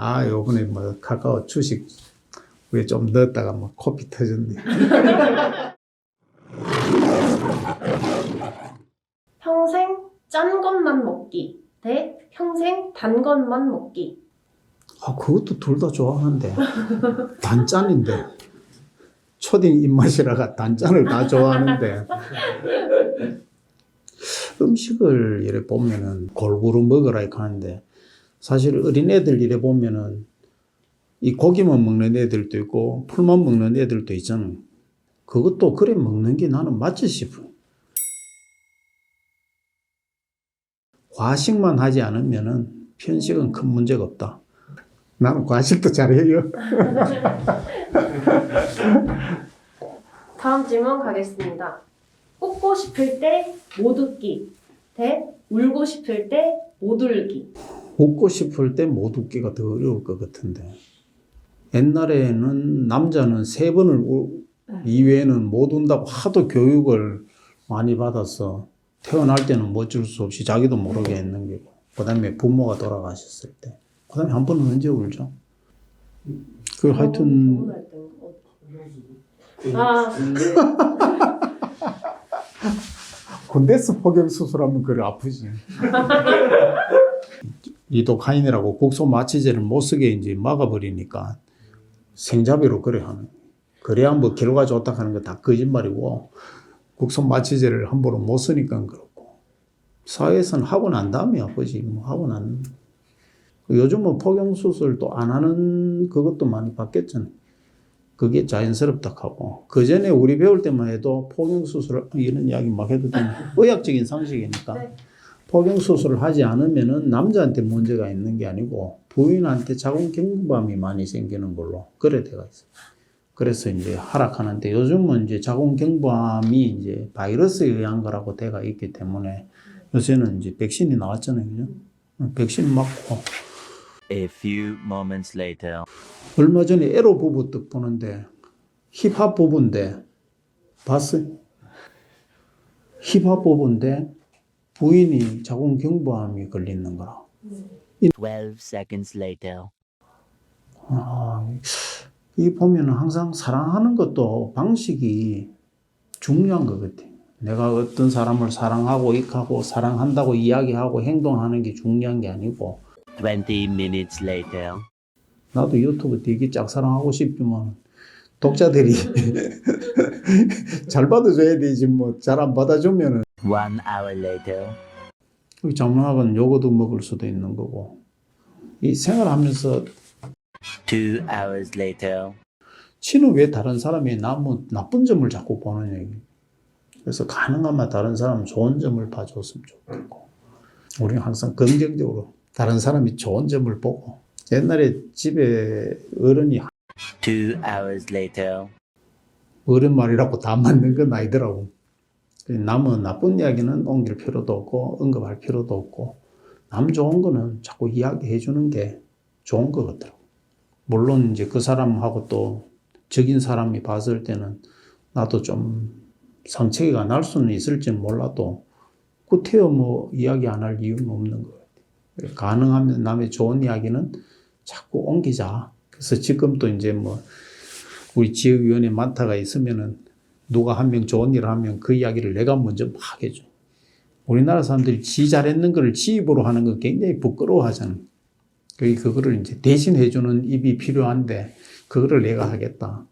아, 요번에 뭐 카카오 주식 위에 좀 넣었다가 뭐 코피 터졌네. 평생 짠 것만 먹기 대 평생 단 것만 먹기. 아, 그것도 둘 다 좋아하는데. 단짠인데. 초딩 입맛이라가 단짠을 다 좋아하는데. 음식을 이래 보면은 골고루 먹으라 이렇게 하는데, 사실 어린애들 이래 보면은 이 고기만 먹는 애들도 있고, 풀만 먹는 애들도 있잖아. 그것도 그래 먹는 게 나는 맞지 싶어. 과식만 하지 않으면은 편식은 큰 문제가 없다. 나는 과식도 잘해요. 다음 질문 가겠습니다. 웃고 싶을 때 못 웃기 대 울고 싶을 때 못 울기. 웃고 싶을 때 못 웃기가 더 어려울 것 같은데. 옛날에는 남자는 세 번을 우, 이외에는 못 운다고 하도 교육을 많이 받아서 태어날 때는 뭐 어쩔 수 없이 자기도 모르게 했는 게고. 그 다음에 부모가 돌아가셨을 때. 그 다음에 한 번은 언제 울죠? 그 하여튼 어. 아 군대에서 포경 수술하면 그래 아프지. 리도카인이라고 국소 마취제를 못 쓰게 이제 막아버리니까 생자비로 그래 하는. 그래야 뭐 결과 좋다 하는 거 다 거짓말이고 국소 마취제를 함부로 못 쓰니까 그렇고 사회에서는 하고 난 다음에 아프지 뭐 하고 난 요즘은 포경 수술도 안 하는 그것도 많이 바뀌었잖아. 그게 자연스럽다 하고 그 전에 우리 배울 때만 해도 포경 수술을 이런 이야기 막 해도 되는 의학적인 상식이니까 네. 포경 수술을 하지 않으면은 남자한테 문제가 있는 게 아니고 부인한테 자궁 경부암이 많이 생기는 걸로 그래 돼가 있어. 그래서 이제 하락하는데 요즘은 이제 자궁 경부암이 이제 바이러스에 의한 거라고 돼가 있기 때문에 요새는 이제 백신이 나왔잖아요, 그죠? 백신 맞고 A few moments later. 얼마 전에 에로 부부 떡 보는데 힙합 부부인데 봤어요? 힙합 부부인데 부인이 자궁 경부암이 걸리는 거라. 12 seconds later. 아, 이 보면은 항상 사랑하는 것도 방식이 중요한 것 같아. 내가 어떤 사람을 사랑하고 익하고 사랑한다고 이야기하고 행동하는 게 중요한 게 아니고 20 minutes later. 나도 유튜브 되게 짝사랑하고 싶지만 독자들이 잘 받아줘야 되지 뭐 잘 안 받아주면은 One hour later. 장난하고는 요거도 먹을 수도 있는 거고 이 생활하면서 Two hours later. 치는 왜 다른 사람이 나무 나쁜 점을 자꾸 보느냐 이게. 그래서 가능하면 다른 사람 좋은 점을 봐줬으면 좋겠고 우리는 항상 긍정적으로 다른 사람이 좋은 점을 보고 옛날에 집에 어른이 Two hours later. 어른 말이라고 다 맞는 건 아니더라고. 남은 나쁜 이야기는 옮길 필요도 없고 언급할 필요도 없고 남 좋은 거는 자꾸 이야기해 주는 게 좋은 것 같더라고. 물론 이제 그 사람하고 또 적인 사람이 봤을 때는 나도 좀 상처가 날 수는 있을지 몰라도 구태여 뭐 이야기 안 할 이유는 없는 것 같아요. 가능하면 남의 좋은 이야기는 자꾸 옮기자. 그래서 지금도 이제 뭐 우리 지역위원회 많다가 있으면은 누가 한 명 좋은 일을 하면 그 이야기를 내가 먼저 막 해줘. 우리나라 사람들이 지 잘했는 거를 지 입으로 하는 거 굉장히 부끄러워하잖아. 그 그거를 이제 대신 해주는 입이 필요한데 그거를 내가 하겠다.